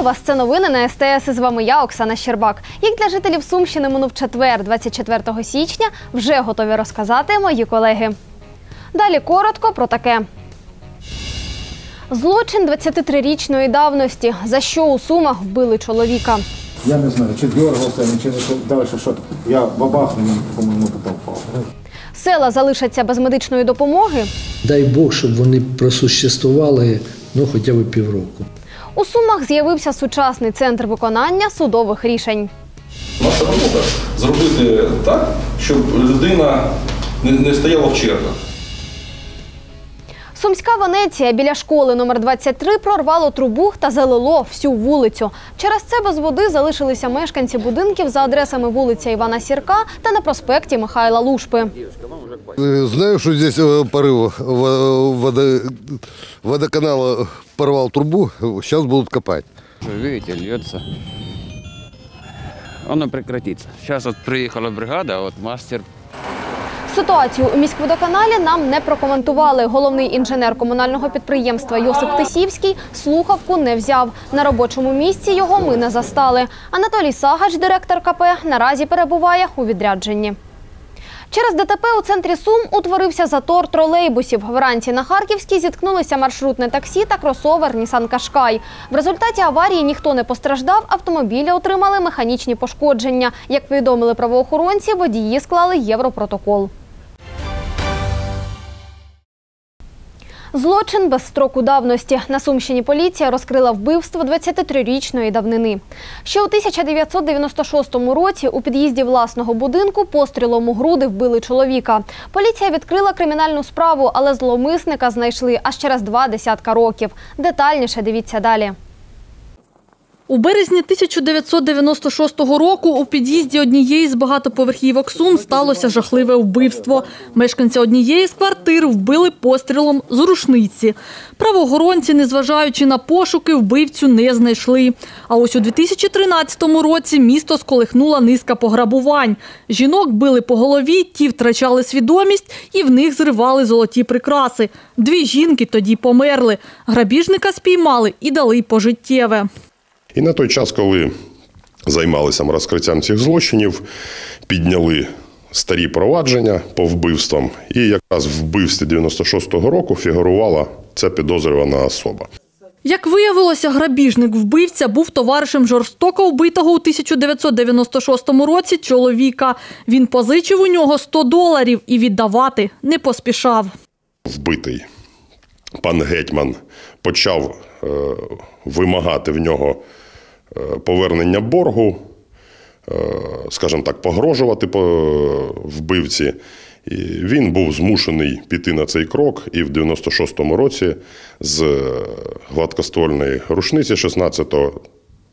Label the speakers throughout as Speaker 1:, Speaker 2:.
Speaker 1: Вітаю вас! Це новини на СТС. І з вами я, Оксана Щербак. Як для жителів Сумщини минув четвер, 24 січня, вже готові розказати мої колеги. Далі коротко про таке. Злочин 23-річної давності. За що у Сумах вбили чоловіка?
Speaker 2: Я не знаю, чи дергався, чи не далі що. Я бабах на по-моєму, потім.
Speaker 1: Села залишаться без медичної допомоги.
Speaker 3: Дай Бог, щоб вони просуществували ну, хоча б півроку.
Speaker 1: У Сумах з'явився сучасний центр виконання судових рішень.
Speaker 4: Наша робота зробити так, щоб людина не, не стояла в чергах.
Speaker 1: Сумська Венеція біля школи номер 23 прорвало трубу та залило всю вулицю. Через це без води залишилися мешканці будинків за адресами вулиця Івана Сірка та на проспекті Михайла Лушпи.
Speaker 5: Э, Знаю, что здесь э, порыв во- водо- водоканала порвал трубу, сейчас будут копать.
Speaker 6: Видите, льется. Оно прекратится. Сейчас вот приехала бригада, вот мастер
Speaker 1: Ситуацію у міськводоканалі нам не прокоментували. Головний інженер комунального підприємства Йосип Тисівський слухавку не взяв. На робочому місці його ми не застали. Анатолій Сагач, директор КП, наразі перебуває у відрядженні. Через ДТП у центрі Сум утворився затор тролейбусів. Вранці на Харківській зіткнулися маршрутне таксі та кросовер Нісан Кашкай. В результаті аварії ніхто не постраждав, автомобілі отримали механічні пошкодження. Як повідомили правоохоронці, водії склали європротокол. Злочин без строку давності. На Сумщині поліція розкрила вбивство 23-річної давнини. Ще у 1996 році у під'їзді власного будинку пострілом у груди вбили чоловіка. Поліція відкрила кримінальну справу, але зломисника знайшли аж через два десятка років. Детальніше дивіться далі.
Speaker 7: У березні 1996 року у під'їзді однієї з багатоповерхівок Сум сталося жахливе вбивство. Мешканця однієї з квартир вбили пострілом з рушниці. Правоохоронці, незважаючи на пошуки, вбивцю не знайшли. А ось у 2013 році місто сколихнула низка пограбувань. Жінок били по голові, ті втрачали свідомість і в них зривали золоті прикраси. Дві жінки тоді померли. Грабіжника спіймали і дали пожиттєве.
Speaker 8: І на той час, коли займалися розкриттям цих злочинів, підняли старі провадження по вбивствам, і якраз в вбивстві 96-го року фігурувала ця підозрювана особа.
Speaker 7: Як виявилося, грабіжник-вбивця був товаришем жорстоко вбитого у 1996 році чоловіка. Він позичив у нього 100 доларів і віддавати не поспішав.
Speaker 8: Вбитий пан гетьман почав е, вимагати в нього повернення боргу, е, скажімо так, погрожувати по вбивці. І він був змушений піти на цей крок і в 96-му році з е, гладкоствольної рушниці 16-го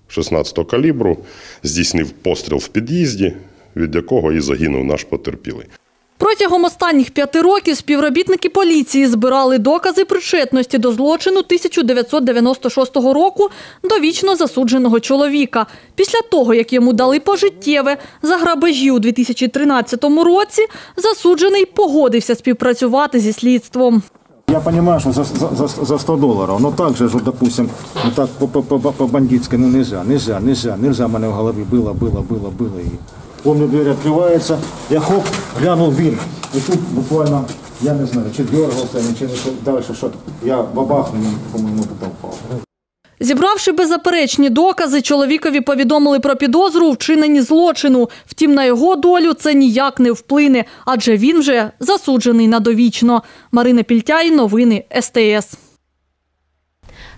Speaker 8: 16 калібру здійснив постріл в під'їзді, від якого і загинув наш потерпілий.
Speaker 7: Протягом останніх п'яти років співробітники поліції збирали докази причетності до злочину 1996 року до вічно засудженого чоловіка. Після того, як йому дали пожиттєве за грабежі у 2013 році, засуджений погодився співпрацювати зі слідством.
Speaker 2: Я понимаю, что за, за, за- за 100 долларов, но так же, вот, допустим, вот так по, по, по, по бандитской, ну нельзя, нельзя, нельзя, нельзя, у меня в голове было, было, было, было. И помню, дверь открывается, я хоп, глянул вверх, и тут буквально, я не знаю, чи дергался, чи не далі що. Я бабах на по-моєму, потім впав.
Speaker 7: Зібравши беззаперечні докази, чоловікові повідомили про підозру у вчиненні злочину. Втім, на його долю це ніяк не вплине, адже він вже засуджений на довічно. Марина Пільтяй, новини СТС.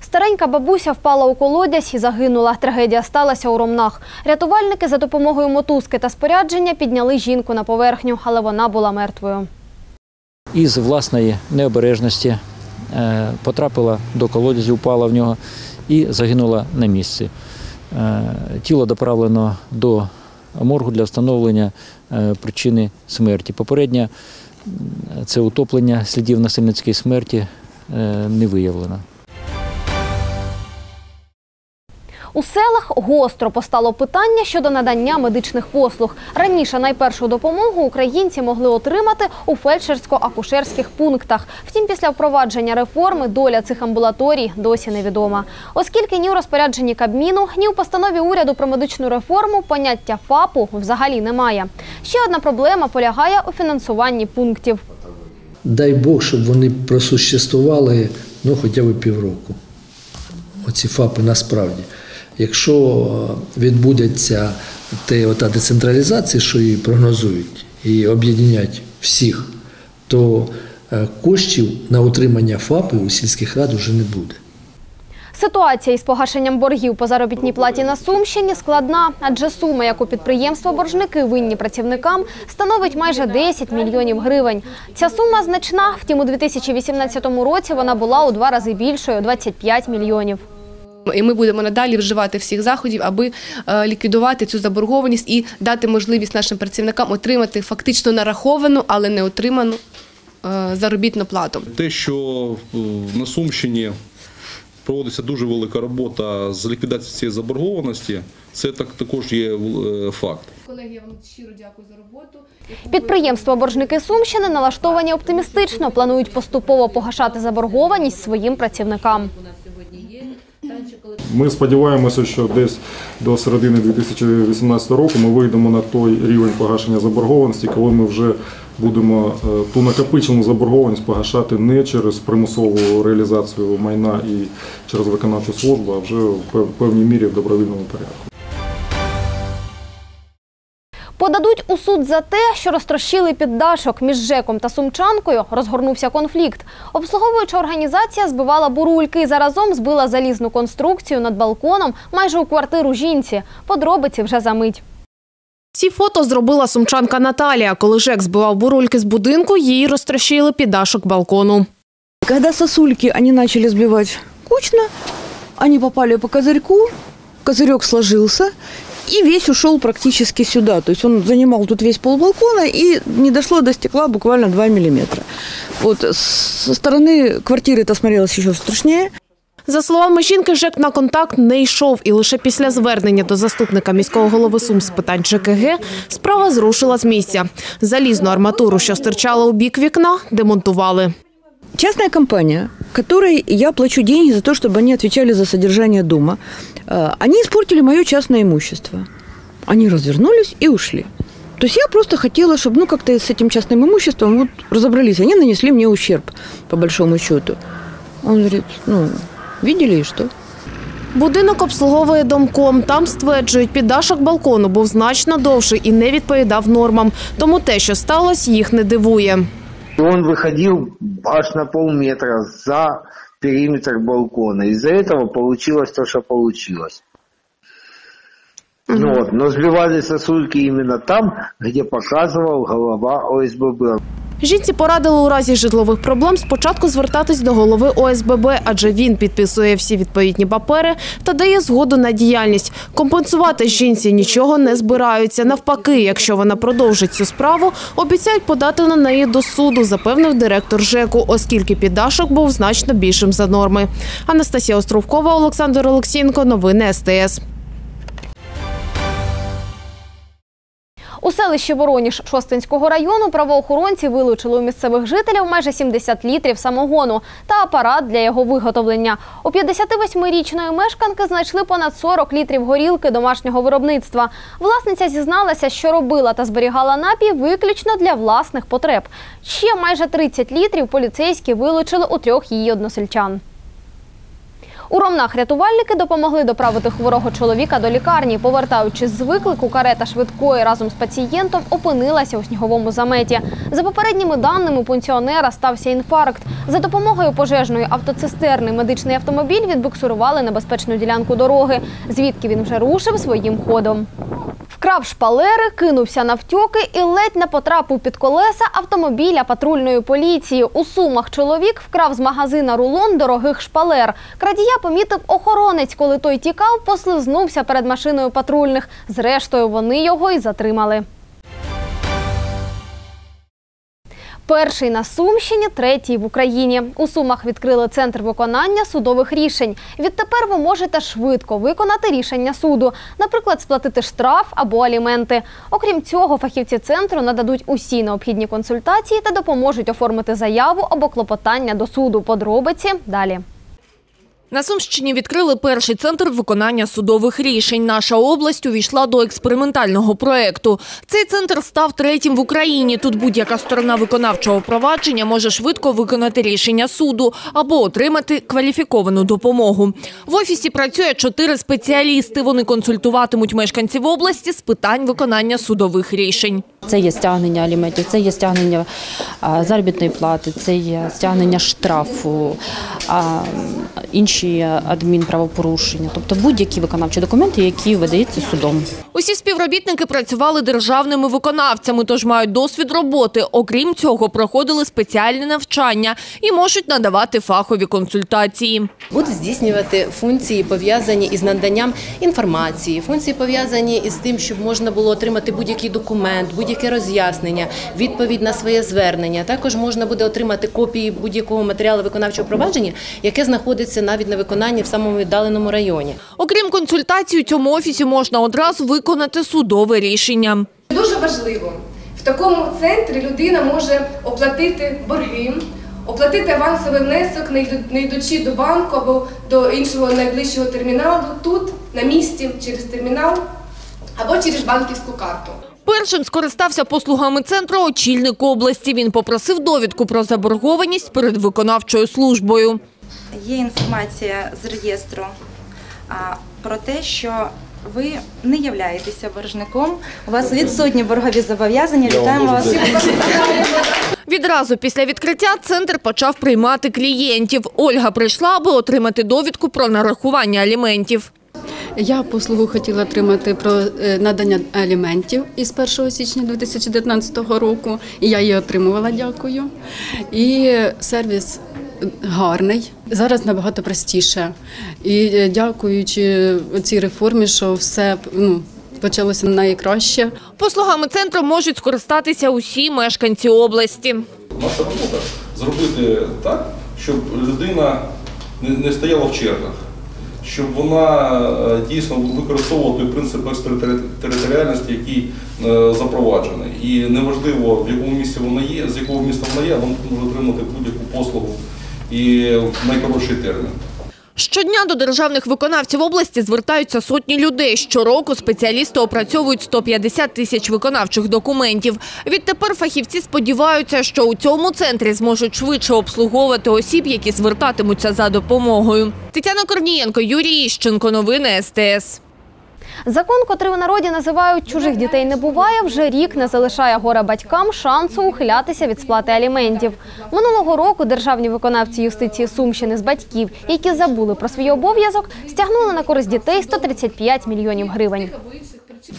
Speaker 1: Старенька бабуся впала у колодязь і загинула. Трагедія сталася у Ромнах. Рятувальники за допомогою мотузки та спорядження підняли жінку на поверхню, але вона була мертвою.
Speaker 9: із власної необережності е, потрапила до колодязю, упала в нього і загинула на місці. Е, Тіло доправлено до моргу для встановлення е, причини смерті. Попереднє це утоплення слідів насильницької смерті не виявлено.
Speaker 1: У селах гостро постало питання щодо надання медичних послуг. Раніше найпершу допомогу українці могли отримати у фельдшерсько-акушерських пунктах. Втім, після впровадження реформи доля цих амбулаторій досі невідома. Оскільки ні у розпорядженні Кабміну, ні у постанові уряду про медичну реформу поняття ФАПу взагалі немає. Ще одна проблема полягає у фінансуванні пунктів.
Speaker 3: Дай Бог, щоб вони просуществували ну, хоча б півроку. Оці ФАПи насправді. Якщо е, відбудеться те, ота децентралізація, що її прогнозують, і об'єднять всіх, то е, коштів на утримання ФАПів у сільських рад вже не буде.
Speaker 1: Ситуація із погашенням боргів по заробітній платі на Сумщині складна, адже сума, яку підприємства-боржники винні працівникам, становить майже 10 мільйонів гривень. Ця сума значна, втім у 2018 році вона була у два рази більшою – 25 мільйонів.
Speaker 10: І ми будемо надалі вживати всіх заходів, аби е, ліквідувати цю заборгованість і дати можливість нашим працівникам отримати фактично нараховану, але не отриману е, заробітну плату.
Speaker 4: Те, що е, на Сумщині проводиться дуже велика робота з ліквідації цієї заборгованості, це так також є факт.
Speaker 10: Колеги, я вам щиро дякую за роботу.
Speaker 1: Підприємства-боржники Сумщини налаштовані оптимістично, планують поступово погашати заборгованість своїм працівникам.
Speaker 11: Ми сподіваємося, що десь до середини 2018 року ми вийдемо на той рівень погашення заборгованості, коли ми вже будемо е, ту накопичену заборгованість погашати не через примусову реалізацію майна і через виконавчу службу, а вже в певній мірі в добровільному порядку.
Speaker 1: Суд за те, що розтрощили піддашок між ЖЕКом та Сумчанкою, розгорнувся конфлікт. Обслуговуюча організація збивала бурульки і заразом збила залізну конструкцію над балконом майже у квартиру жінці. Подробиці вже за мить.
Speaker 12: Ці фото зробила сумчанка Наталія. Коли ЖЕК збивав бурульки з будинку, їй розтрощили піддашок балкону.
Speaker 13: Когда сосульки они начали сбивать кучно, они попали по козырьку, козырек сложился, и весь ушел практически сюда. То есть он занимал тут весь пол балкона и не дошло до стекла буквально 2 миллиметра. Вот с- со стороны квартиры это смотрелось еще страшнее.
Speaker 12: За словами жінки, ЖЕК на контакт не йшов, і лише після звернення до заступника міського голови Сум з питань ЖКГ справа зрушила з місця. Залізну арматуру, що стирчала у бік вікна, демонтували.
Speaker 13: Частная компания, которой я плачу деньги за то, чтобы они отвечали за содержание дома, э, они испортили мое частное имущество. Они развернулись и ушли. То есть я просто хотела, чтобы ну как-то с этим частным имуществом вот разобрались. Они нанесли мне ущерб, по большому счету. Он говорит, ну, видели и что?
Speaker 12: Будинок обслуговує домком. Там стверджують, піддашок балкону був значно довший і не відповідав нормам. Тому те, що сталося, їх не дивує.
Speaker 14: И он выходил аж на полметра за периметр балкона. Из-за этого получилось то, что получилось. Ну вот, но сбивали сосульки именно там, где показывал голова ОСББ.
Speaker 12: Жінці порадили у разі житлових проблем спочатку звертатись до голови ОСББ, адже він підписує всі відповідні папери та дає згоду на діяльність. Компенсувати жінці нічого не збираються. Навпаки, якщо вона продовжить цю справу, обіцяють подати на неї до суду, запевнив директор ЖЕКу, оскільки піддашок був значно більшим за норми. Анастасія Островкова, Олександр Олексієнко. Новини СТС.
Speaker 1: У селищі Вороніж Шостинського району правоохоронці вилучили у місцевих жителів майже 70 літрів самогону та апарат для його виготовлення. У 58-річної мешканки знайшли понад 40 літрів горілки домашнього виробництва. Власниця зізналася, що робила та зберігала напій виключно для власних потреб. Ще майже 30 літрів поліцейські вилучили у трьох її односельчан. У Ромнах рятувальники допомогли доправити хворого чоловіка до лікарні. Повертаючись з виклику, карета швидкої разом з пацієнтом опинилася у сніговому заметі. За попередніми даними, пенсіонера стався інфаркт. За допомогою пожежної автоцистерни медичний автомобіль відбуксурували на безпечну ділянку дороги, звідки він вже рушив своїм ходом. Вкрав шпалери, кинувся навтьоки і ледь не потрапив під колеса автомобіля патрульної поліції. У Сумах чоловік вкрав з магазина рулон дорогих шпалер. Крадія помітив охоронець, коли той тікав, послизнувся перед машиною патрульних. Зрештою, вони його і затримали. Перший на Сумщині, третій в Україні. У Сумах відкрили центр виконання судових рішень. Відтепер ви можете швидко виконати рішення суду, наприклад, сплатити штраф або аліменти. Окрім цього, фахівці центру нададуть усі необхідні консультації та допоможуть оформити заяву або клопотання до суду. Подробиці далі.
Speaker 15: На Сумщині відкрили перший центр виконання судових рішень. Наша область увійшла до експериментального проекту. Цей центр став третім в Україні. Тут будь-яка сторона виконавчого провадження може швидко виконати рішення суду або отримати кваліфіковану допомогу. В офісі працює чотири спеціалісти. Вони консультуватимуть мешканців області з питань виконання судових рішень.
Speaker 16: Це є стягнення аліментів, це є стягнення заробітної плати, це є стягнення штрафу, а, інші адмінправопорушення, тобто будь-які виконавчі документи, які видаються судом.
Speaker 15: Усі співробітники працювали державними виконавцями, тож мають досвід роботи. Окрім цього, проходили спеціальне навчання і можуть надавати фахові консультації.
Speaker 17: Будуть здійснювати функції, пов'язані із наданням інформації, функції пов'язані із тим, щоб можна було отримати будь-який документ, будь-яке роз'яснення, відповідь на своє звернення. Також можна буде отримати копії будь-якого матеріалу виконавчого провадження, яке знаходиться навіть на виконанні в самому віддаленому районі.
Speaker 15: Окрім консультацій, у цьому офісі можна одразу виконати судове рішення.
Speaker 10: Дуже важливо. В такому центрі людина може оплатити борги, оплатити авансовий внесок, не не йдучи до банку або до іншого найближчого терміналу, тут, на місці, через термінал або через банківську карту.
Speaker 15: Першим скористався послугами центру очільник області. Він попросив довідку про заборгованість перед виконавчою службою.
Speaker 18: Є інформація з реєстру про те, що ви не являєтеся боржником. У вас відсутні боргові зобов'язання. Вітаємо вас.
Speaker 15: Відразу після відкриття центр почав приймати клієнтів. Ольга прийшла, аби отримати довідку про нарахування аліментів.
Speaker 19: Я послугу хотіла отримати про е, надання аліментів із 1 січня 2019 року, і я її отримувала, дякую. І сервіс гарний. Зараз набагато простіше. І е, дякуючи цій реформі, що все ну, почалося найкраще.
Speaker 15: Послугами центру можуть скористатися усі мешканці області.
Speaker 4: Наша робота зробити так, щоб людина не, не стояла в чергах, щоб вона е, дійсно використовувала той принцип екстериторіальності, який е, запроваджений. І неважливо, в якому місці вона є, з якого міста вона є, вона може отримати будь-яку послугу і в найкоротший термін.
Speaker 15: Щодня до державних виконавців області звертаються сотні людей. Щороку спеціалісти опрацьовують 150 тисяч виконавчих документів. Відтепер фахівці сподіваються, що у цьому центрі зможуть швидше обслуговувати осіб, які звертатимуться за допомогою. Тетяна Корнієнко, Юрій Іщенко. Новини СТС.
Speaker 1: Закон, котрий у народі називають чужих дітей не буває, вже рік не залишає горе батькам шансу ухилятися від сплати аліментів. Минулого року державні виконавці юстиції Сумщини з батьків, які забули про свій обов'язок, стягнули на користь дітей 135 мільйонів гривень.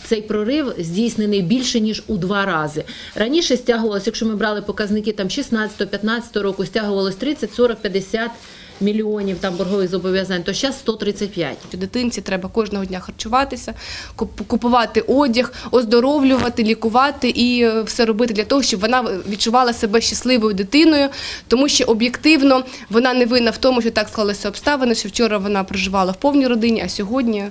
Speaker 20: Цей прорив здійснений більше ніж у два рази. Раніше стягувалося, якщо ми брали показники там 16-15 року, стягувалось 30, 40, 50 мільйонів там боргових зобов'язань, то зараз 135.
Speaker 10: Дитинці треба кожного дня харчуватися, купувати одяг, оздоровлювати, лікувати і е, все робити для того, щоб вона відчувала себе щасливою дитиною, тому що об'єктивно вона не винна в тому, що так склалися обставини, що вчора вона проживала в повній родині, а сьогодні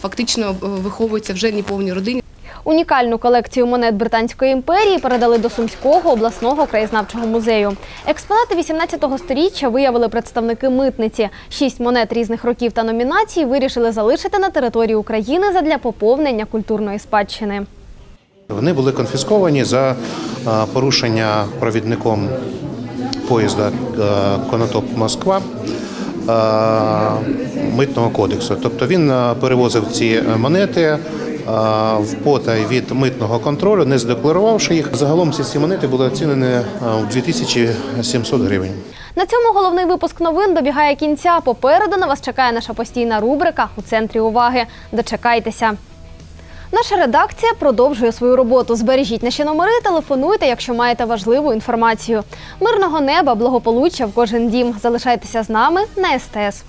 Speaker 10: фактично е, виховується вже не повній родині.
Speaker 1: Унікальну колекцію монет Британської імперії передали до Сумського обласного краєзнавчого музею. Експонати 18-го сторіччя виявили представники митниці. Шість монет різних років та номінацій вирішили залишити на території України задля поповнення культурної спадщини.
Speaker 21: Вони були конфісковані за порушення провідником поїзда е, Конотоп Москва митного кодексу. Тобто він перевозив ці монети в потай від митного контролю, не задекларувавши їх. Загалом ці всі монети були оцінені в 2700 гривень.
Speaker 1: На цьому головний випуск новин добігає кінця. Попереду на вас чекає наша постійна рубрика у центрі уваги. Дочекайтеся. Наша редакція продовжує свою роботу. Збережіть наші номери, телефонуйте, якщо маєте важливу інформацію. Мирного неба, благополуччя в кожен дім. Залишайтеся з нами на СТС.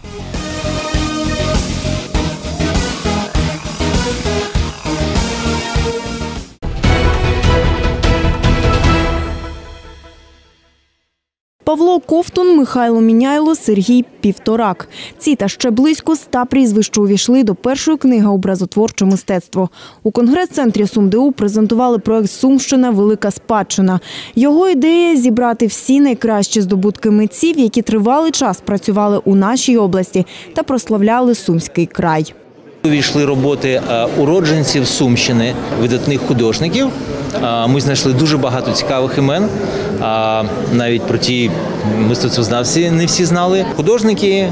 Speaker 22: Павло Ковтун, Михайло Міняйло, Сергій Півторак. Ці та ще близько ста прізвищ увійшли до першої книги образотворче мистецтво. У конгрес-центрі СумДУ презентували проект Сумщина Велика спадщина. Його ідея зібрати всі найкращі здобутки митців, які тривалий час працювали у нашій області та прославляли Сумський край.
Speaker 23: Увійшли роботи е, уродженців Сумщини, видатних художників. Е, Ми знайшли дуже багато цікавих імен. Навіть про ті мистецтвознавці не всі знали. Художники, е,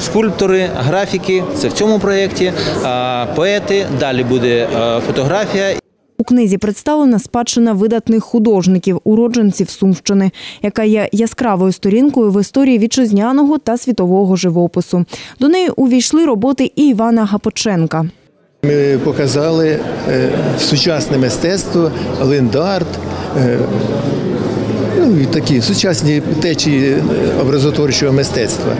Speaker 23: скульптори, графіки це в цьому проєкті, е, поети. Далі буде е, фотографія.
Speaker 22: У книзі представлена спадщина видатних художників, уродженців Сумщини, яка є яскравою сторінкою в історії вітчизняного та світового живопису. До неї увійшли роботи і Івана Гапоченка.
Speaker 24: Ми показали е, сучасне мистецтво, лендарт, е, ну, і такі сучасні течії е, образотворчого мистецтва.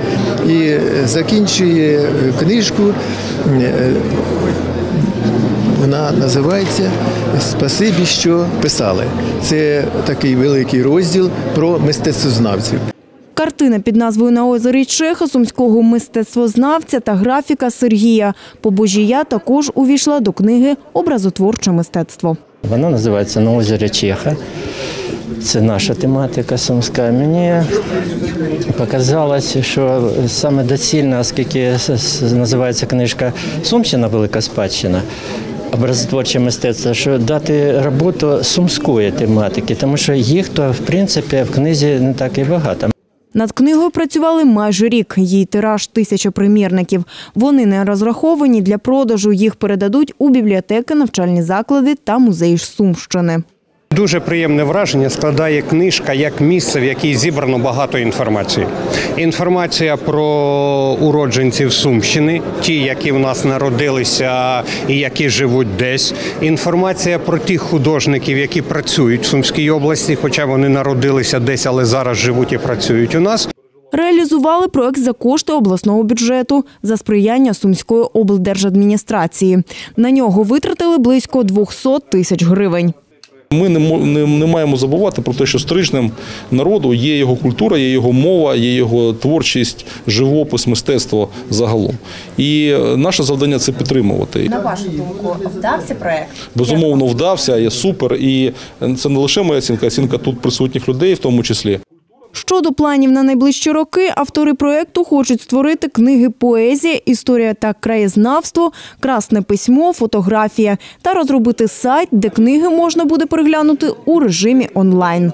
Speaker 24: І закінчує книжку. Вона називається Спасибі, що писали. Це такий великий розділ про мистецтвознавців.
Speaker 22: Картина під назвою На озері Чеха сумського мистецтвознавця та графіка Сергія Побожія також увійшла до книги Образотворче мистецтво.
Speaker 25: Вона називається На озері Чеха. Це наша тематика сумська. Мені показалось, що саме доцільно, оскільки називається книжка Сумщина Велика спадщина. Образотворче мистецтво, що дати роботу сумської тематики, тому що їх то в принципі в книзі не так і багато.
Speaker 22: Над книгою працювали майже рік. Її тираж тисяча примірників. Вони не розраховані для продажу. Їх передадуть у бібліотеки, навчальні заклади та музеї Сумщини.
Speaker 26: Дуже приємне враження складає книжка як місце, в якій зібрано багато інформації. Інформація про уродженців Сумщини, ті, які в нас народилися і які живуть десь. Інформація про тих художників, які працюють в Сумській області, хоча вони народилися десь, але зараз живуть і працюють у нас.
Speaker 22: Реалізували проект за кошти обласного бюджету за сприяння Сумської облдержадміністрації. На нього витратили близько 200 тисяч гривень.
Speaker 4: Ми не, не, не маємо забувати про те, що стрижнем народу є його культура, є його мова, є його творчість, живопис, мистецтво загалом. І е, наше завдання це підтримувати.
Speaker 27: На вашу думку, вдався проект?
Speaker 4: Безумовно, вдався, є супер. І це не лише моя оцінка, оцінка тут присутніх людей, в тому числі.
Speaker 22: Щодо планів на найближчі роки, автори проекту хочуть створити книги поезія, історія та краєзнавство, красне письмо, фотографія та розробити сайт, де книги можна буде переглянути у режимі онлайн.